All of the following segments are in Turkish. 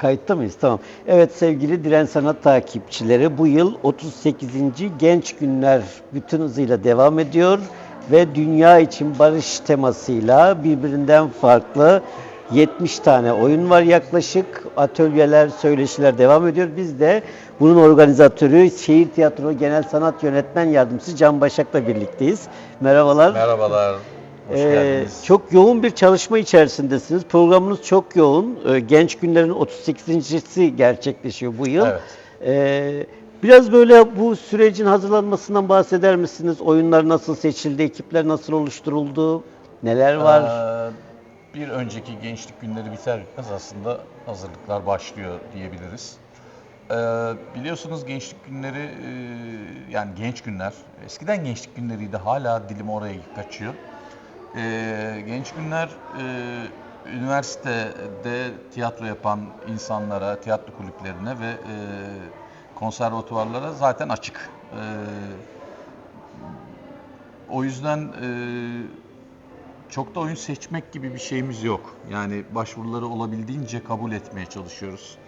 Kayıtta mıyız? Tamam. Evet sevgili Diren Sanat takipçileri bu yıl 38. Genç Günler bütün hızıyla devam ediyor ve dünya için barış temasıyla birbirinden farklı 70 tane oyun var yaklaşık. Atölyeler, söyleşiler devam ediyor. Biz de bunun organizatörü Şehir Tiyatro Genel Sanat Yönetmen Yardımcısı Can Başak'la birlikteyiz. Merhabalar. Merhabalar, Ee, çok yoğun bir çalışma içerisindesiniz. Programınız çok yoğun. Ee, Genç Günler'in 38.si gerçekleşiyor bu yıl. Evet. Ee, biraz böyle bu sürecin hazırlanmasından bahseder misiniz? Oyunlar nasıl seçildi? Ekipler nasıl oluşturuldu? Neler var? Ee, bir önceki gençlik günleri biter bitmez aslında hazırlıklar başlıyor diyebiliriz. Ee, biliyorsunuz gençlik günleri, e, yani genç günler, eskiden gençlik günleriydi hala dilim oraya kaçıyor. Ee, genç günler e, üniversitede tiyatro yapan insanlara, tiyatro kulüplerine ve e, konservatuvarlara zaten açık. Ee, o yüzden e, çok da oyun seçmek gibi bir şeyimiz yok. Yani başvuruları olabildiğince kabul etmeye çalışıyoruz.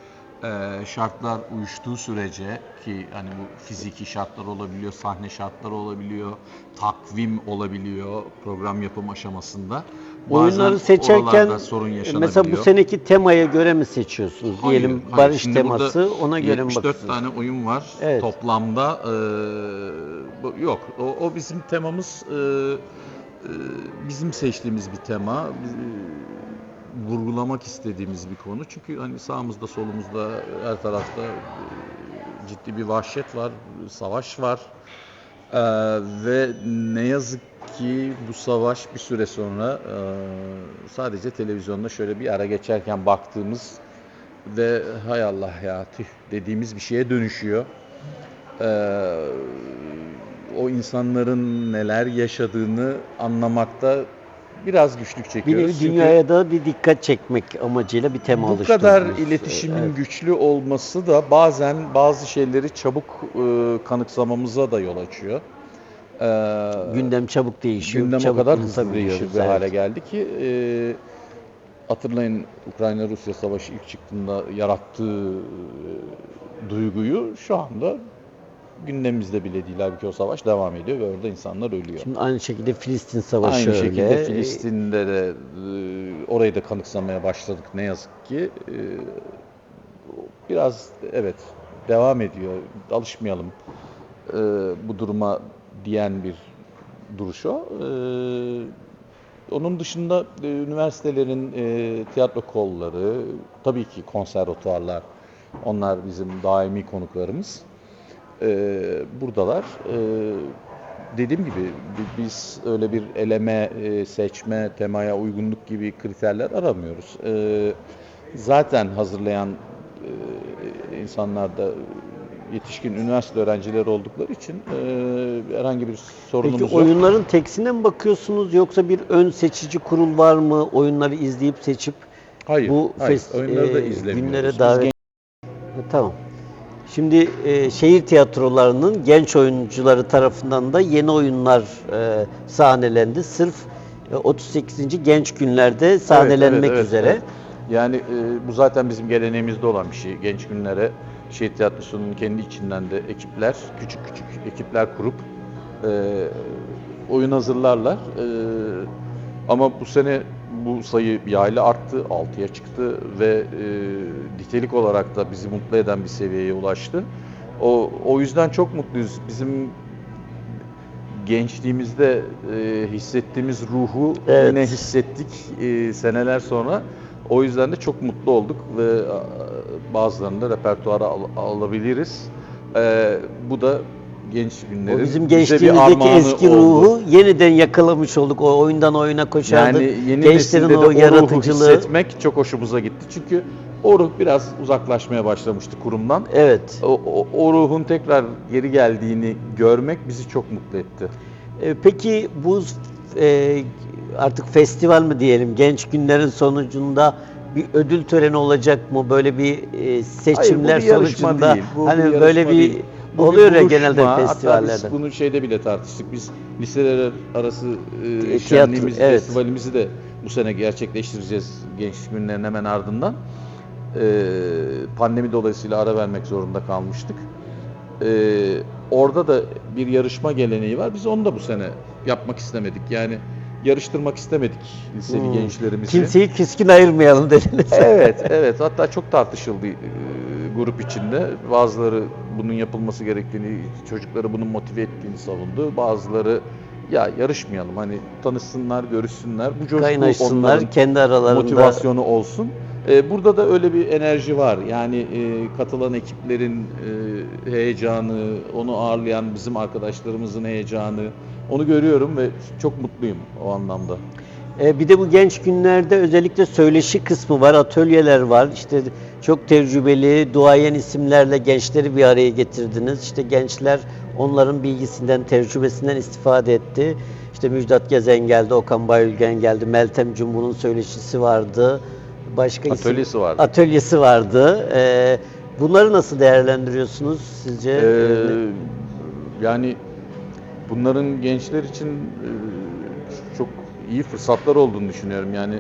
Ee, şartlar uyuştuğu sürece ki hani bu fiziki şartlar olabiliyor, sahne şartları olabiliyor, takvim olabiliyor program yapım aşamasında. Bazen Oyunları seçerken sorun mesela bu seneki temaya göre mi seçiyorsunuz? Hayır, Diyelim hayır. barış Şimdi teması ona göre mi 74 bakıyorsunuz? tane oyun var Evet. toplamda. Bu- yok, o, o bizim temamız e, e, bizim seçtiğimiz bir tema. Biz- e, vurgulamak istediğimiz bir konu. Çünkü hani sağımızda solumuzda her tarafta e, ciddi bir vahşet var, savaş var. Ee, ve ne yazık ki bu savaş bir süre sonra e, sadece televizyonda şöyle bir ara geçerken baktığımız ve hay Allah ya tüh dediğimiz bir şeye dönüşüyor. Ee, o insanların neler yaşadığını anlamakta biraz güçlük Bir çekiyoruz. nevi Çünkü dünyaya da bir dikkat çekmek amacıyla bir tema bu oluşturdunuz. kadar iletişimin Evet. güçlü olması da bazen bazı şeyleri çabuk e, kanıksamamıza da yol açıyor. Ee, Gündem çabuk değişiyor. gündem o çabuk kadar hızlı değişir bir evet. hale geldi ki e, hatırlayın Ukrayna-Rusya savaşı ilk çıktığında yarattığı e, duyguyu şu anda gündemimizde bile değil. Halbuki o savaş devam ediyor ve orada insanlar ölüyor. Şimdi aynı şekilde Filistin Savaşı Aynı öyle. şekilde Filistin'de de e, orayı da kanıksamaya başladık ne yazık ki. E, Biraz evet devam ediyor. Alışmayalım e, bu duruma diyen bir duruş o. E, Onun dışında e, üniversitelerin e, tiyatro kolları, tabii ki konservatuvarlar, onlar bizim daimi konuklarımız. E, buradalar. E, dediğim gibi bi- biz öyle bir eleme, e, seçme, temaya uygunluk gibi kriterler aramıyoruz. E, zaten hazırlayan e, insanlar da yetişkin üniversite öğrencileri oldukları için e, herhangi bir sorunumuz Peki yok. oyunların teksine mi bakıyorsunuz yoksa bir ön seçici kurul var mı? Oyunları izleyip seçip Hayır, bu hayır. fes- oyunları da e, izlemiyoruz. günlere davet- Tamam. Şimdi e, şehir tiyatrolarının genç oyuncuları tarafından da yeni oyunlar e, sahnelendi. Sırf e, 38. genç günlerde sahnelenmek Evet, evet, üzere. evet. Yani e, bu zaten bizim geleneğimizde olan bir şey. Genç günlere şehir tiyatrosunun kendi içinden de ekipler, küçük küçük ekipler kurup e, oyun hazırlarlar. E, ama bu sene bu sayı bir aile arttı, 6'ya çıktı ve e, nitelik olarak da bizi mutlu eden bir seviyeye ulaştı. O, o yüzden çok mutluyuz. Bizim gençliğimizde e, hissettiğimiz ruhu Evet. yine hissettik e, seneler sonra. O yüzden de çok mutlu olduk ve bazılarını da repertuara al- alabiliriz. E, bu da genç günlerin O bizim bir gençliğimizdeki eski oldu. ruhu yeniden yakalamış olduk. O oyundan oyuna koşardık. Yani yeni Gençlerin o o ruhu yaratıcılığı. hissetmek çok hoşumuza gitti. Çünkü o ruh biraz uzaklaşmaya başlamıştı kurumdan. Evet. O, o, o ruhun tekrar geri geldiğini görmek bizi çok mutlu etti. E, Peki bu e, artık festival mi diyelim genç günlerin sonucunda bir ödül töreni olacak mı böyle bir e, seçimler Hayır, bu bir sonucunda değil, bu bir hani yarışma böyle bir değil. Bu oluyor ya genelde Hatta festivallerde. biz bunu şeyde bile tartıştık. Biz liseler arası e, tiyatro, şenliğimiz, evet. festivalimizi de bu sene gerçekleştireceğiz gençlik günlerinin hemen ardından. E, pandemi dolayısıyla ara vermek zorunda kalmıştık. Ee, orada da bir yarışma geleneği var. Biz onu da bu sene yapmak istemedik. Yani yarıştırmak istemedik liseli Hmm. gençlerimizi. Kimseyi keskin ayırmayalım dediniz. Evet, evet. Hatta çok tartışıldı e, grup içinde. Bazıları bunun yapılması gerektiğini, çocukları bunun motive ettiğini savundu. Bazıları ya yarışmayalım hani tanışsınlar, görüşsünler. Bu coşku onların kendi aralarında. motivasyonu olsun. E, burada da öyle bir enerji var. Yani e, katılan ekiplerin e, heyecanı, onu ağırlayan bizim arkadaşlarımızın heyecanı, onu görüyorum ve çok mutluyum o anlamda. E, bir de bu genç günlerde özellikle söyleşi kısmı var, atölyeler var. İşte çok tecrübeli, duayen isimlerle gençleri bir araya getirdiniz. İşte gençler onların bilgisinden, tecrübesinden istifade etti. İşte Müjdat Gezen geldi, Okan Bayülgen geldi, Meltem Cumhur'un söyleşisi vardı. Başka isim- Atölyesi vardı. Atölyesi vardı. E, bunları nasıl değerlendiriyorsunuz sizce? Ee, yani bunların gençler için e, çok iyi fırsatlar olduğunu düşünüyorum. Yani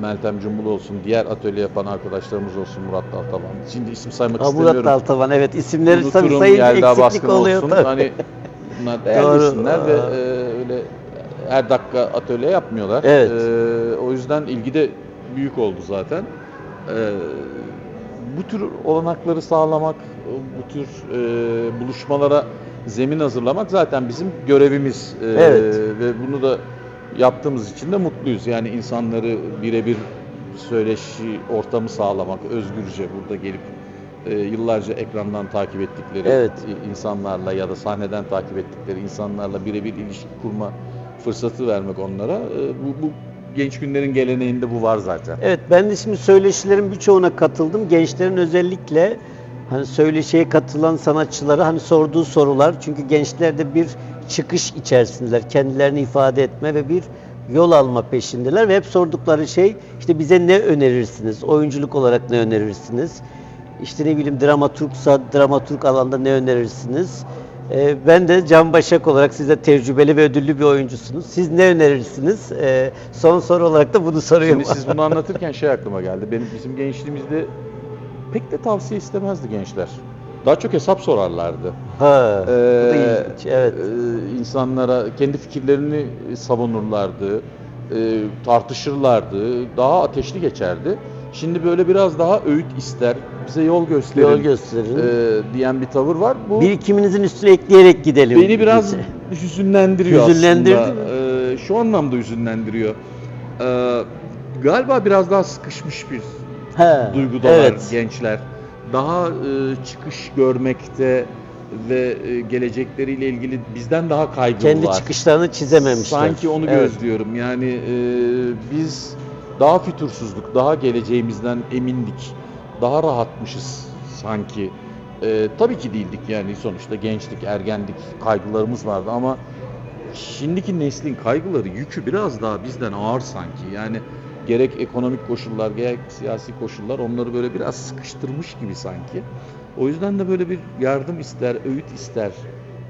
Meltem Cumbul olsun, diğer atölye yapan arkadaşlarımız olsun, Murat Daltaban. Şimdi isim saymak Ha, istemiyorum. Murat Daltavan evet isimleri tabii Unuturum, sayınca Yelda eksiklik oluyor olsun. tabii. Hani bunlar değerli Doğru. isimler ve e, öyle her dakika atölye yapmıyorlar. Evet. E, o yüzden ilgi de büyük oldu zaten. E, bu tür olanakları sağlamak, bu tür e, buluşmalara zemin hazırlamak zaten bizim görevimiz. E, Evet. Ve bunu da yaptığımız için de mutluyuz. Yani insanları birebir söyleşi ortamı sağlamak, özgürce burada gelip e, yıllarca ekrandan takip ettikleri Evet. insanlarla ya da sahneden takip ettikleri insanlarla birebir ilişki kurma fırsatı vermek onlara. E, bu, bu genç günlerin geleneğinde bu var zaten. Evet ben de şimdi söyleşilerin birçoğuna katıldım. Gençlerin özellikle hani söyleşiye katılan sanatçılara hani sorduğu sorular çünkü gençlerde bir çıkış içerisindeler. Kendilerini ifade etme ve bir yol alma peşindeler ve hep sordukları şey işte bize ne önerirsiniz? Oyunculuk olarak ne önerirsiniz? İşte ne bileyim dramaturgsa dramaturg alanda ne önerirsiniz? Ee, ben de Can Başak olarak siz de tecrübeli ve ödüllü bir oyuncusunuz. Siz ne önerirsiniz? Ee, son soru olarak da bunu soruyorum. Şimdi siz bunu anlatırken şey aklıma geldi. Benim bizim gençliğimizde pek de tavsiye istemezdi gençler. Daha çok hesap sorarlardı. Ha, bu da Ee, ilginç, evet. e, insanlara kendi fikirlerini savunurlardı, e, tartışırlardı, daha ateşli geçerdi. Şimdi böyle biraz daha öğüt ister, bize yol gösterin, Yol gösterin. e, diyen bir tavır var. Bu Birikiminizin üstüne ekleyerek gidelim. beni biraz bize. hüzünlendiriyor Hüzünlendirdi aslında. E, şu anlamda hüzünlendiriyor. E, galiba biraz daha sıkışmış bir Ha, duygudalar evet. gençler. Daha e, çıkış görmekte ve e, gelecekleriyle ilgili bizden daha kaygılılar. Kendi çıkışlarını çizememişler. Sanki onu Evet. gözlüyorum. Yani e, biz daha fütursuzduk, daha geleceğimizden emindik, daha rahatmışız sanki. E, tabii ki değildik yani sonuçta gençlik, ergendik, kaygılarımız vardı ama şimdiki neslin kaygıları, yükü biraz daha bizden ağır sanki. Yani gerek ekonomik koşullar, gerek siyasi koşullar onları böyle biraz sıkıştırmış gibi sanki. O yüzden de böyle bir yardım ister, öğüt ister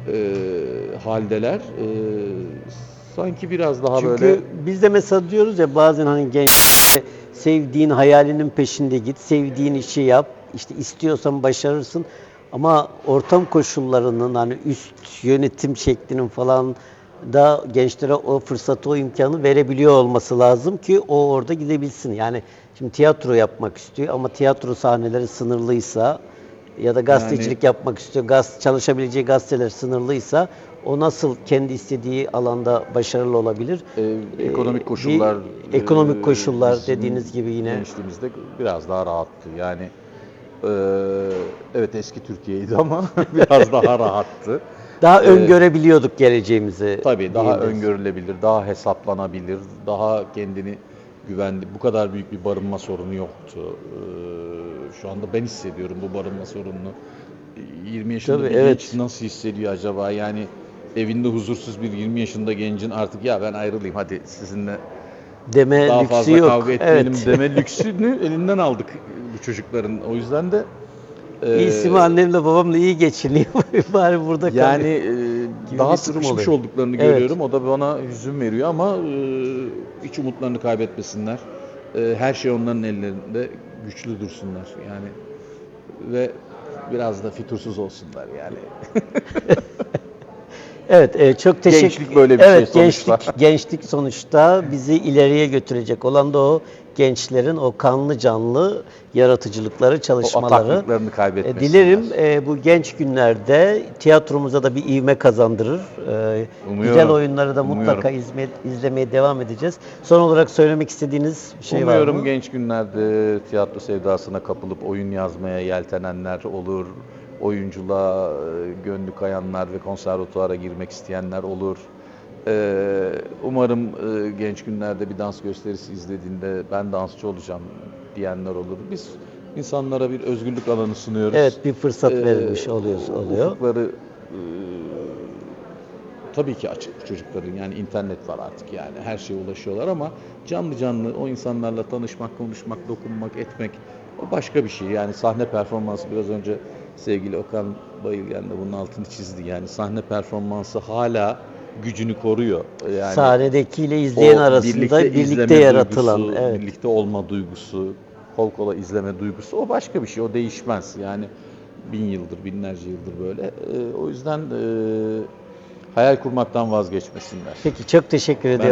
e, haldeler. E, sanki biraz daha Çünkü böyle biz de mesela diyoruz ya bazen hani genç sevdiğin hayalinin peşinde git, sevdiğin işi yap, işte istiyorsan başarırsın. Ama ortam koşullarının hani üst yönetim şeklinin falan da gençlere o fırsatı, o imkanı verebiliyor olması lazım ki o orada gidebilsin. Yani şimdi tiyatro yapmak istiyor ama tiyatro sahneleri sınırlıysa ya da gazetecilik yapmak istiyor, gaz çalışabileceği gazeteler sınırlıysa o nasıl kendi istediği alanda başarılı olabilir? e, ekonomik Ee, koşullar bir ekonomik e, koşullar bizim dediğiniz gibi yine. gençliğimizde biraz daha rahattı. Yani e, evet eski Türkiye'ydi ama biraz daha rahattı. Daha Ee, öngörebiliyorduk geleceğimizi. Tabii daha diyebiliriz. öngörülebilir, daha hesaplanabilir, daha kendini güvendi. Bu kadar büyük bir barınma sorunu yoktu. Ee, şu anda ben hissediyorum bu barınma sorununu. 20 yaşında Tabii, bir evet. genç nasıl hissediyor acaba? Yani evinde huzursuz bir 20 yaşında gencin artık ya ben ayrılayım hadi sizinle Deme daha lüksü fazla yok. kavga etmeyelim evet. deme lüksünü elinden aldık bu çocukların. O yüzden de İyisi mi annemle babamla iyi geçiniyor. Bari burada yani e, daha bir durum sıkışmış oluyor. olduklarını Evet. görüyorum. O da bana hüzün veriyor ama e, hiç umutlarını kaybetmesinler. E, her şey onların ellerinde. güçlü dursunlar yani ve biraz da fitursuz olsunlar yani. Evet, e, çok teşekkür Gençlik böyle bir şey evet, sonuçta. gençlik, gençlik sonuçta bizi ileriye götürecek olan da o gençlerin o kanlı canlı yaratıcılıkları, O çalışmaları. ataklıklarını E, kaybetmesinler. Dilerim e, bu genç günlerde tiyatromuza da bir ivme kazandırır. E, Umuyorum. güzel oyunları da mutlaka Umuyorum. izme, izlemeye devam edeceğiz. Son olarak söylemek istediğiniz bir şey var Umuyorum mı? genç günlerde tiyatro sevdasına kapılıp oyun yazmaya yeltenenler olur. Oyunculuğa e, gönlü kayanlar ve konservatuara girmek isteyenler olur. Ee, Umarım e, genç günlerde bir dans gösterisi izlediğinde ben dansçı olacağım diyenler olur. Biz insanlara bir özgürlük alanı sunuyoruz. Evet, bir fırsat verilmiş oluyor. oluyor. Ufukları e, tabii ki açık çocukların yani internet var artık yani her şeye ulaşıyorlar ama canlı canlı o insanlarla tanışmak, konuşmak, dokunmak, etmek o başka bir şey. Yani sahne performansı biraz önce sevgili Okan Bayılgen de bunun altını çizdi. Yani sahne performansı hala gücünü koruyor. Yani Sahnedekiyle izleyen arasında birlikte, izleme yaratılan. duygusu, evet. birlikte olma duygusu, kol kola izleme duygusu o başka bir şey. O değişmez. Yani bin yıldır, binlerce yıldır böyle. Ee, o yüzden e, hayal kurmaktan vazgeçmesinler. Peki çok teşekkür ediyorum.